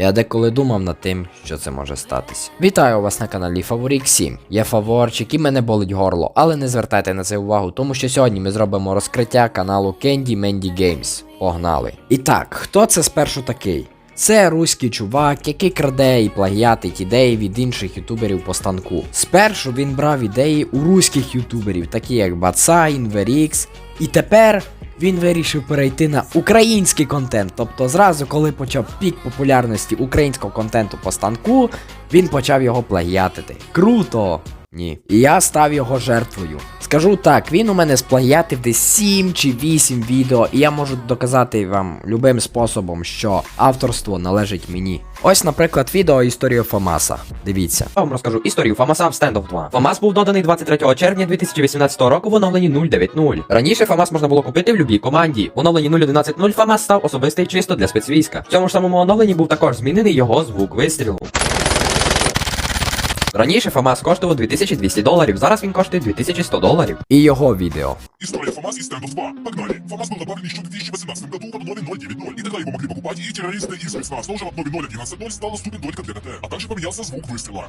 Я деколи думав над тим, що це може статися. Вітаю вас на каналі Фаворік 7. Я фаворчик і мене болить горло, але не звертайте на це увагу, тому що сьогодні ми зробимо розкриття каналу Candy Mandy Games. Погнали. І так, хто це спершу такий? Це руський чувак, який краде і плагіатить ідеї від інших ютуберів по станку. Спершу він брав ідеї у руських ютуберів, такі як Бацай, Інверікс, і тепер він вирішив перейти на український контент. Тобто, зразу, коли почав пік популярності українського контенту по станку, він почав його плагіатити. Круто! Ні. І я став його жертвою. Скажу так, він у мене сплагіатив десь 7 чи 8 відео, і я можу доказати вам любим способом, що авторство належить мені. Ось, наприклад, відео історію Фомаса. Дивіться. Я вам розкажу історію Фамаса в of 2. Фамас був доданий 23 червня 2018 року в оновленні 0.9.0. Раніше Фамас можна було купити в любій команді. В оновленні 0.11.0 Фамас став особистий чисто для спецвійська. В цьому ж самому оновленні був також змінений його звук вистрілу. Раніше Фамас коштував 2200 доларів, зараз він коштує 2100 доларів. І його відео. История ФАМАС и стендов 2. Погнали. ФАМАС был добавлен еще в 2018 году в обнове 0.9.0, и тогда его могли покупать и террористы, и спецназ. Но уже в обнове 0.11.0 стал доступен только для КТ, а также поменялся звук выстрела.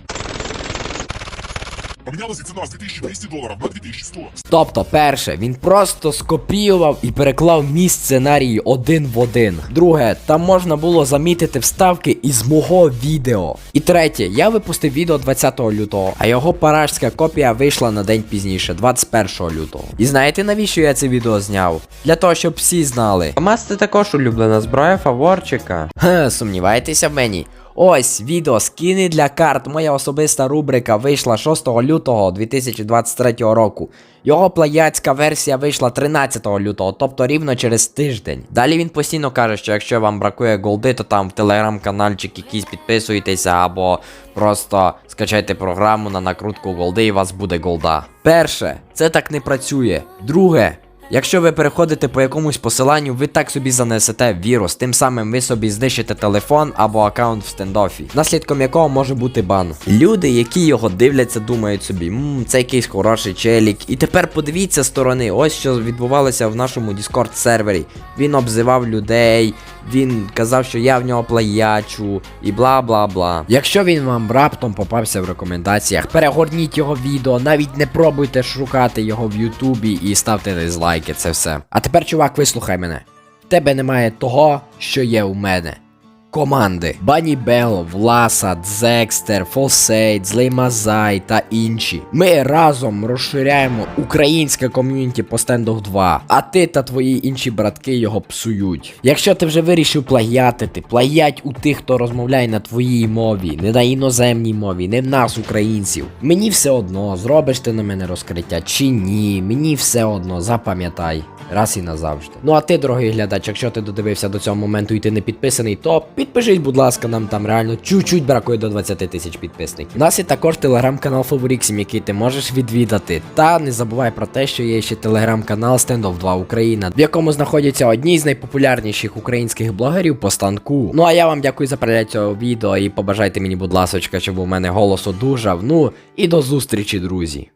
Поменялась и цена с 2200 долларов на 2100. Тобто, перше, він просто скопіював і переклав мій сценарій один в один. Друге, там можна було замітити вставки із мого відео. І третє, я випустив відео 20 лютого, а його парашська копія вийшла на день пізніше, 21 лютого. І знаєте навіщо я це відео зняв? Для того, щоб всі знали. Фамас це також улюблена зброя фаворчика. Ха, сумніваєтеся в мені? Ось відео скини для карт. Моя особиста рубрика вийшла 6 лютого 2023 року. Його плагіатська версія вийшла 13 лютого, тобто рівно через тиждень. Далі він постійно каже, що якщо вам бракує голди, то там в телеграм-канальчик якийсь підписуйтеся або просто скачайте програму на накрутку голди і у вас буде голда. Перше, це так не працює. Друге. Якщо ви переходите по якомусь посиланню, ви так собі занесете вірус, тим самим ви собі знищите телефон або аккаунт в стендофі, наслідком якого може бути бан. Люди, які його дивляться, думають собі, мм, це якийсь хороший челік. І тепер подивіться сторони, ось що відбувалося в нашому Discord сервері. Він обзивав людей, він казав, що я в нього плаячу, і бла бла бла. Якщо він вам раптом попався в рекомендаціях, перегорніть його відео, навіть не пробуйте шукати його в Ютубі і ставте дизлайки, це все. А тепер, чувак, вислухай мене. Тебе немає того, що є у мене. Команди Бані Бел, Власа, Дзекстер, Фолсейд, Злей Мазай та інші. Ми разом розширяємо українське ком'юніті по стендах 2, а ти та твої інші братки його псують. Якщо ти вже вирішив плагіатити, плагіать у тих, хто розмовляє на твоїй мові, не на іноземній мові, не в нас, українців. Мені все одно, зробиш ти на мене розкриття чи ні, мені все одно, запам'ятай. Раз і назавжди. Ну а ти, дорогий глядач, якщо ти додивився до цього моменту і ти не підписаний, то підпишись, будь ласка, нам там реально чуть-чуть бракує до 20 тисяч підписників. У нас є також телеграм-канал Фаворіксім, який ти можеш відвідати. Та не забувай про те, що є ще телеграм-канал Stand of 2 Україна, в якому знаходяться одні з найпопулярніших українських блогерів по станку. Ну а я вам дякую за перегляд цього відео і побажайте мені, будь ласочка, щоб у мене голос одужав. Ну і до зустрічі, друзі.